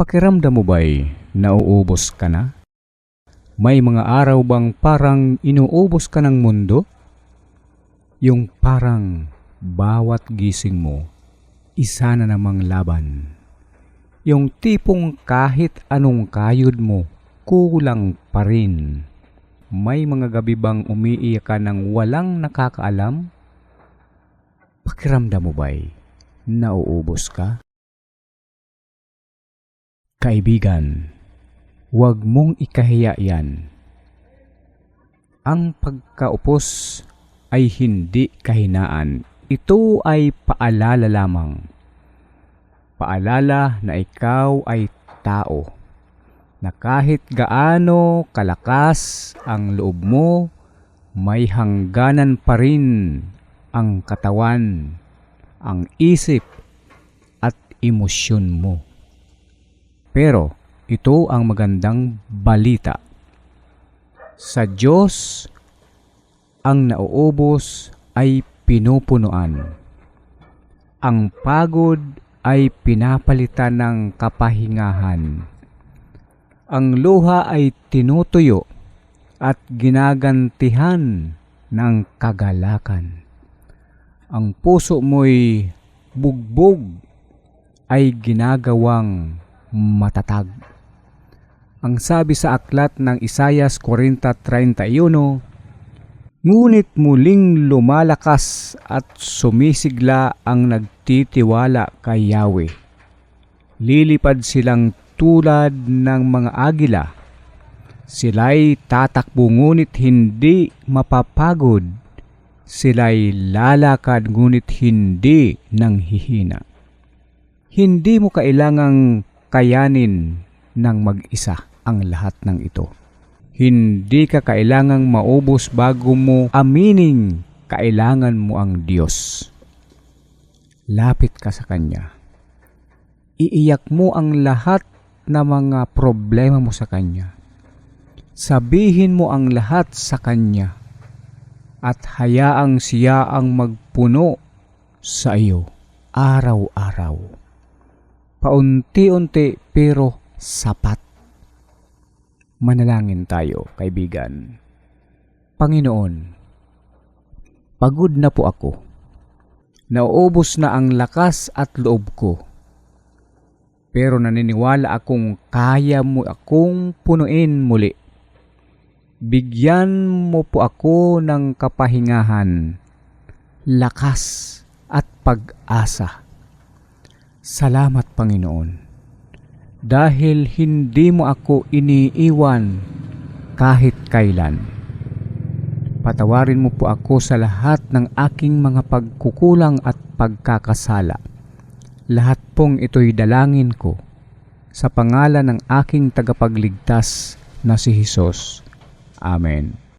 Pakiramdam mo ba'y nauubos ka na? May mga araw bang parang inuubos ka ng mundo? Yung parang bawat gising mo, isa na namang laban. Yung tipong kahit anong kayod mo, kulang pa rin. May mga gabi bang umiiyak ka ng walang nakakaalam? Pakiramdam mo ba'y nauubos ka? Kaibigan, huwag mong ikahiya yan. Ang pagkaupos ay hindi kahinaan. Ito ay paalala lamang. Paalala na ikaw ay tao. Na kahit gaano kalakas ang loob mo, may hangganan pa rin ang katawan, ang isip at emosyon mo. Pero ito ang magandang balita. Sa Diyos, ang nauubos ay pinupunuan. Ang pagod ay pinapalitan ng kapahingahan. Ang luha ay tinutuyo at ginagantihan ng kagalakan. Ang puso mo'y bugbog ay ginagawang matatag. Ang sabi sa aklat ng Isayas 40.31, Ngunit muling lumalakas at sumisigla ang nagtitiwala kay Yahweh. Lilipad silang tulad ng mga agila. Sila'y tatakbo ngunit hindi mapapagod. Sila'y lalakad ngunit hindi nang hihina. Hindi mo kailangang kayanin ng mag-isa ang lahat ng ito. Hindi ka kailangang maubos bago mo aminin kailangan mo ang Diyos. Lapit ka sa Kanya. Iiyak mo ang lahat na mga problema mo sa Kanya. Sabihin mo ang lahat sa Kanya at hayaang siya ang magpuno sa iyo araw-araw paunti-unti pero sapat. Manalangin tayo, kaibigan. Panginoon, pagod na po ako. Nauubos na ang lakas at loob ko. Pero naniniwala akong kaya mo akong punuin muli. Bigyan mo po ako ng kapahingahan, lakas at pag-asa. Salamat Panginoon dahil hindi mo ako iniiwan kahit kailan. Patawarin mo po ako sa lahat ng aking mga pagkukulang at pagkakasala. Lahat pong ito'y dalangin ko sa pangalan ng aking tagapagligtas na si Hesus. Amen.